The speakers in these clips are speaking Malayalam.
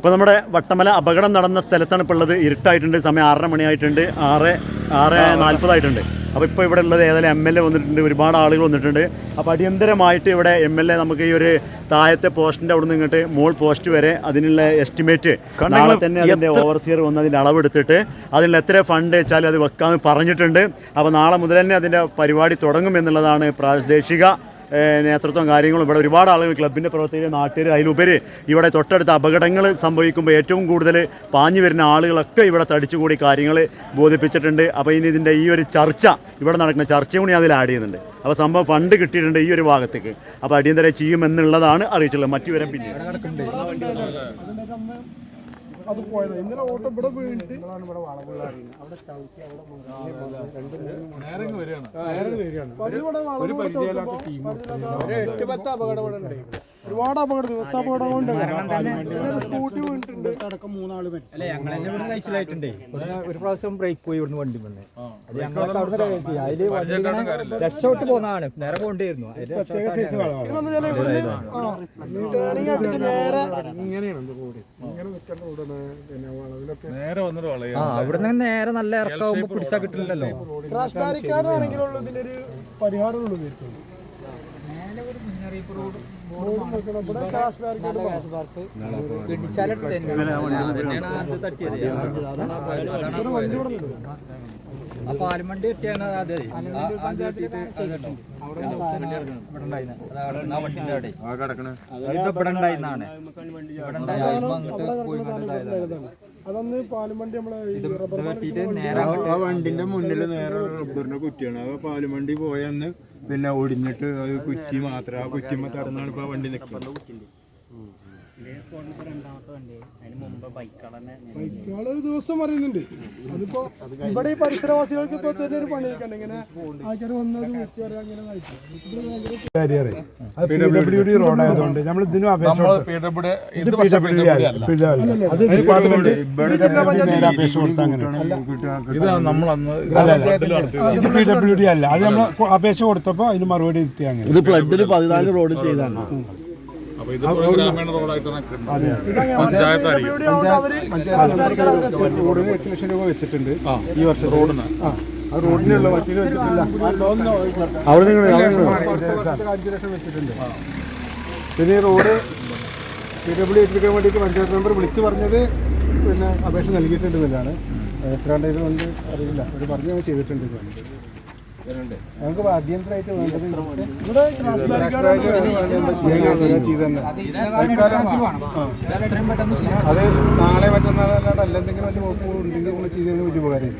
അപ്പോൾ നമ്മുടെ വട്ടമല അപകടം നടന്ന സ്ഥലത്താണ് ഇപ്പോൾ ഉള്ളത്. ഇരുട്ടായിട്ടുണ്ട് സമയം ആറര മണിയായിട്ടുണ്ട് ആറ് ആറ് നാൽപ്പതായിട്ടുണ്ട്. അപ്പോൾ ഇപ്പോൾ ഇവിടെ ഉള്ളത് ഏതായാലും എം എൽ എ വന്നിട്ടുണ്ട് ഒരുപാട് ആളുകൾ വന്നിട്ടുണ്ട്. അപ്പോൾ അടിയന്തരമായിട്ട് ഇവിടെ എം എൽ എ നമുക്ക് ഈ ഒരു താഴത്തെ പോസ്റ്റിന്റെ അവിടെ നിന്ന് ഇങ്ങോട്ട് മോൾ പോസ്റ്റ് വരെ അതിനുള്ള എസ്റ്റിമേറ്റ് നാളെ തന്നെ അതിന്റെ ഓവർസിയർ വന്ന് അതിന്റെ അളവെടുത്തിട്ട് അതിൽ എത്ര ഫണ്ട് വെച്ചാൽ അത് വെക്കാമെന്ന് പറഞ്ഞിട്ടുണ്ട്. അപ്പോൾ നാളെ മുതൽ തന്നെ അതിന്റെ പരിപാടി തുടങ്ങും എന്നുള്ളതാണ് പ്രാദേശിക നേതൃത്വം കാര്യങ്ങളും ഇവിടെ ഒരുപാട് ആളുകൾ ക്ലബിന്റെ പ്രവർത്തകർ നാട്ടുകാർ അതിലുപരി ഇവിടെ തൊട്ടടുത്ത അപകടങ്ങൾ സംഭവിക്കുമ്പോൾ ഏറ്റവും കൂടുതൽ പാഞ്ഞു വരുന്ന ആളുകളൊക്കെ ഇവിടെ തടിച്ചുകൂടി കാര്യങ്ങൾ ബോധിപ്പിച്ചിട്ടുണ്ട്. അപ്പോൾ ഇനി ഇതിന്റെ ഈ ഒരു ചർച്ച ഇവിടെ നടക്കുന്ന ചർച്ചയും കൂടി അതിൽ ആഡ് ചെയ്യുന്നുണ്ട്. അപ്പോൾ സംഭവം ഫണ്ട് കിട്ടിയിട്ടുണ്ട് ഈ ഒരു ഭാഗത്തേക്ക്. അപ്പോൾ അടിയന്തര ചെയ്യുമെന്നുള്ളതാണ് അറിയിച്ചുള്ളത് മറ്റു പിന്നെ അത് പോയത്. ഇന്നലെ ഓട്ടോ ഇവിടെ വീണിട്ട് ഒരു ഒരുപാട് അപകടം ദിവസം അപകടം കൊണ്ട് സ്കൂട്ടി അടക്കം മൂന്നാൾ ഒരു പ്രാവശ്യം ബ്രേക്ക് പോയി ഇവിടുന്ന് വണ്ടി വന്ന്. അത് ഞങ്ങളൊക്കെ അവിടെ കയറ്റി. അതിൽ വണ്ടി രക്ഷപ്പെട്ട് പോകുന്നതാണ് നേരെ പോകേണ്ടിയിരുന്നു. വളയ ആ അവിടുന്ന് നേരെ നല്ല ഇറക്കാവുമ്പോ പിടിച്ചാ കിട്ടില്ലല്ലോ ക്രാഷ് ബാരിക്കാർഡാണെങ്കിലുള്ളൂ ഇതിനൊരു പരിഹാരമുള്ളൂ തീർച്ചയായും അരമണ്ടി നോക്കണം ഇവിടെ ക്രാഷ് ബാരിക്കാർഡ് ആ പാലുമണ്ടി കിട്ടിയാണ് അത്? ഇവിടെ ഉണ്ടായിരുന്നെ. ഉണ്ടായിരുന്നാണ് ഇവിടെ ഉണ്ടായി അങ്ങോട്ട് പോയി. അതന്ന് പാലുമണ്ടി നമ്മളെ വണ്ടിന്റെ മുന്നിൽ നേരെ റബ്ബറിന്റെ കുറ്റിയാണ് ആ പാലുമണ്ടി പോയന്ന് പിന്നെ ഒടിഞ്ഞിട്ട് അത് കുറ്റി മാത്രം ആ കുറ്റിമ്മ തടന്നാണ് ഇപ്പൊ ആ വണ്ടി നിൽക്കുന്നത് ബൈക്കുകൾ ദിവസം പറയുന്നുണ്ട്. അതിപ്പോ ഇവിടെ ഈ പരിസരവാസികൾക്ക് ഇപ്പൊ തന്നെ ഒരു പണിയൊക്കെ ഇങ്ങനെ ആൾക്കാർ വന്നത് വിളിച്ചു പറയാൻ ഇങ്ങനെ നമ്മൾ ഇതിനും അപേക്ഷ കൊടുത്തപ്പോ അതിന് മറുപടി എത്തി അങ്ങനെ. ഇത് ഫ്ലഡിൽ പതിനാല് റോഡ് ചെയ്താണ്. അപ്പൊ ഇത് ഗ്രാമീണ റോഡായിട്ടാണ് പഞ്ചായത്തായിരിക്കും അവിടെ. റോഡിന് എട്ട് ലക്ഷം രൂപ വെച്ചിട്ടുണ്ട്. ഈ വർഷം റോഡിന്. ആ റോഡിനുള്ള മറ്റേ വെച്ചിട്ടില്ല. അഞ്ച് ലക്ഷം വെച്ചിട്ടുണ്ട്. പിന്നെ ഈ റോഡ് പി ഡബ്ല്യു എത്തിക്കാൻ വേണ്ടിയിട്ട് പഞ്ചായത്ത് മെമ്പർ വിളിച്ചു പറഞ്ഞത് പിന്നെ അപേക്ഷ നൽകിയിട്ടുണ്ടെന്നാണ്. എത്രാണ്ട് ഇത് കൊണ്ട് അറിയില്ല. അവർ പറഞ്ഞു ചെയ്തിട്ടുണ്ട് ഞങ്ങൾക്ക് അടിയന്തരമായിട്ട് വേണ്ടത് ഇവിടെ അത് നാളെ മറ്റന്നാളല്ലാണ്ട് അല്ലെന്തെങ്കിലും വലിയ വകുപ്പ് ഉണ്ടെങ്കിൽ നമ്മൾ ചെയ്തതിന് വലിയ ഉപകാരം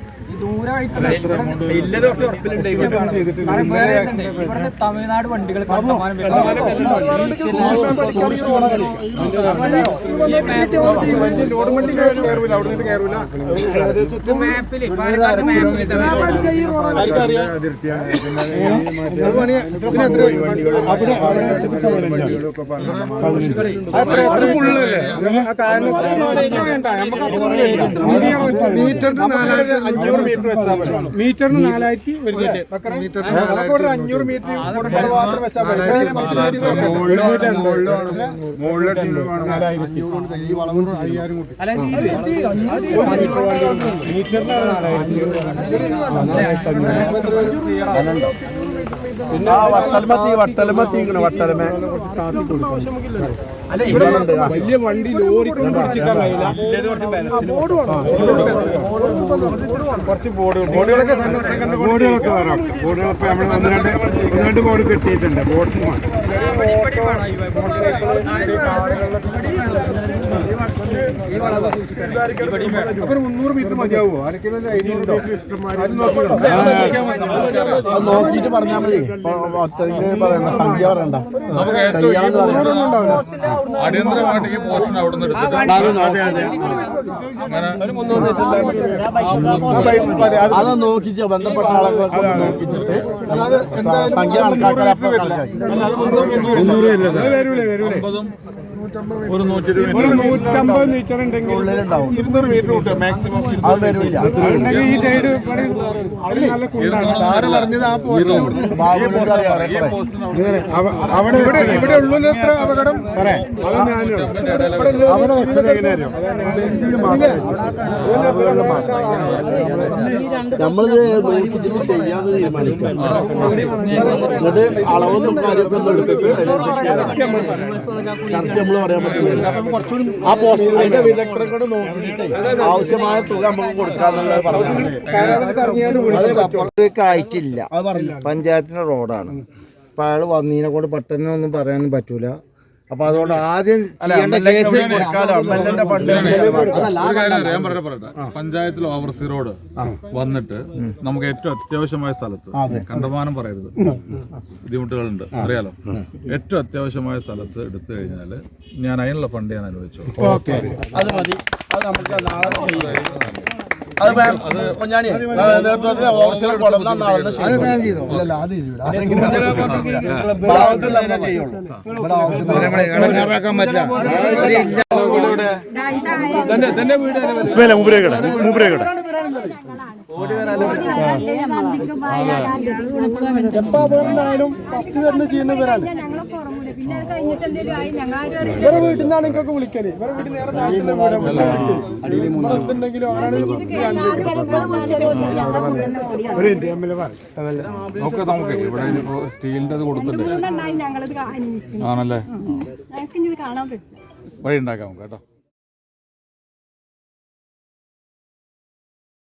തമിഴ്നാട് വണ്ടികൾ മീറ്ററിന് നാലായിരത്തി അഞ്ഞൂറ് മീറ്റർ വെച്ചാൽ മതി മീറ്ററിന് നാലായിരത്തി ഒരു മീറ്റർ ഒരു അഞ്ഞൂറ് മീറ്റർ മാത്രം വെച്ചാൽ ഈ വളവ് അയ്യായിരം കൂട്ടി പിന്നെ വട്ടലമത്തി വട്ടലമത്തി വട്ടലമ വലിയ വണ്ടി ലോറി കുറച്ച് ബോർഡുകൾ ബോർഡുകളൊക്കെ ബോർഡുകളൊക്കെ വരാം ബോർഡുകളൊക്കെ നമ്മൾ ഒന്ന് രണ്ട് ഒന്ന് രണ്ട് ബോർഡ് കെട്ടിയിട്ടുണ്ട്. ബോർഡ് മുന്നൂറ് മീറ്റർ മതിയാവോ? നോക്കിയിട്ട് പറഞ്ഞാൽ മതി. സംഖ്യ പറയണ്ട. അടിയന്തരമായിട്ട് ഈ പോർഷൻ അവിടെ നിന്ന് എടുത്തിട്ട് അത് നോക്കിച്ച് ബന്ധപ്പെട്ട ആളുകളൊക്കെ ഒന്ന് നോക്കിച്ചിട്ട് സംഖ്യ കണക്കാക്കാൻ അപ്പൊ വരില്ല. ഒരു നൂറ്റി നൂറ്റമ്പത് മീറ്റർ ഉണ്ടെങ്കിൽ ഇരുന്നൂറ് മീറ്റർ മാക്സിമം ഈ സൈഡ് അവിടെ നല്ല കുണ്ടാണ്. സാറ് പറഞ്ഞത് ആ. അവിടെ ഇവിടെ ഇവിടെ ഉള്ളിൽ എത്ര അപകടം? സാറേ അവിടെ വെച്ചത് എങ്ങനെയാ നമ്മളിത് നോക്കിച്ചിട്ട് ചെയ്യാന്ന് തീരുമാനിക്കാം. എന്നിട്ട് അളവൊന്നും കാര്യമൊക്കെ എടുത്തിട്ട് കറക്റ്റ് നമ്മൾ പറയാൻ പറ്റില്ല ആ പോസ്റ്റ് അതിന്റെ വിദഗ്ധരെ കൂടെ നോക്കിയിട്ട് ആവശ്യമായ തുക നമുക്ക് കൊടുക്കാന്നുള്ളത് പറഞ്ഞു ആയിട്ടില്ല. പഞ്ചായത്തിന്റെ റോഡാണ്. അപ്പൊ അയാൾ വന്നതിനെ കൊണ്ട് പെട്ടെന്ന് ഒന്നും പറയാനും പറ്റൂല. അപ്പൊ അതുകൊണ്ട് ആദ്യം പഞ്ചായത്തിൽ ഓവർസി റോഡ് വന്നിട്ട് നമുക്ക് ഏറ്റവും അത്യാവശ്യമായ സ്ഥലത്ത് കണ്ടമാനം പറയരുത്. ബുദ്ധിമുട്ടുകളുണ്ട്. അറിയാലോ? ഏറ്റവും അത്യാവശ്യമായ സ്ഥലത്ത് എടുത്തു കഴിഞ്ഞാൽ ഞാൻ അതിനുള്ള ഫണ്ട് ഞാൻ അനുവദിച്ചു അത് മതി. അത് നമുക്ക് നാളെ ചെയ്യാം. അത് മാം പൊന്നാനി ചെയ്യുള്ളൂ പറ്റില്ല ഇസ്മയിലെ മൂപ്പരേക്കട മൂപ്പരേക്കട എപ്പോ ഫസ്റ്റ് തന്നെ ചെയ്യുന്നവരാണ് ഞങ്ങളെ പുറമൂല പിന്നെ കഴിഞ്ഞിട്ട് എന്തെങ്കിലും ആയി ഞങ്ങൾ ആരും അറിയില്ല. ഇവരെ വീട്ടിൽ നിന്നാണ് എനിക്കൊക്കെ വിളിക്കൽ. ഇവരെ വീട്ടിൽ നേരെ എന്തുണ്ടെങ്കിലും ആരാണ് നമുക്ക്. ഇവിടെ ഇനിയിപ്പോ സ്റ്റീലിന്റെ കൊടുത്തിട്ടുണ്ട് ആണല്ലേ? വഴി ഉണ്ടാക്കാം നമുക്ക് കേട്ടോ.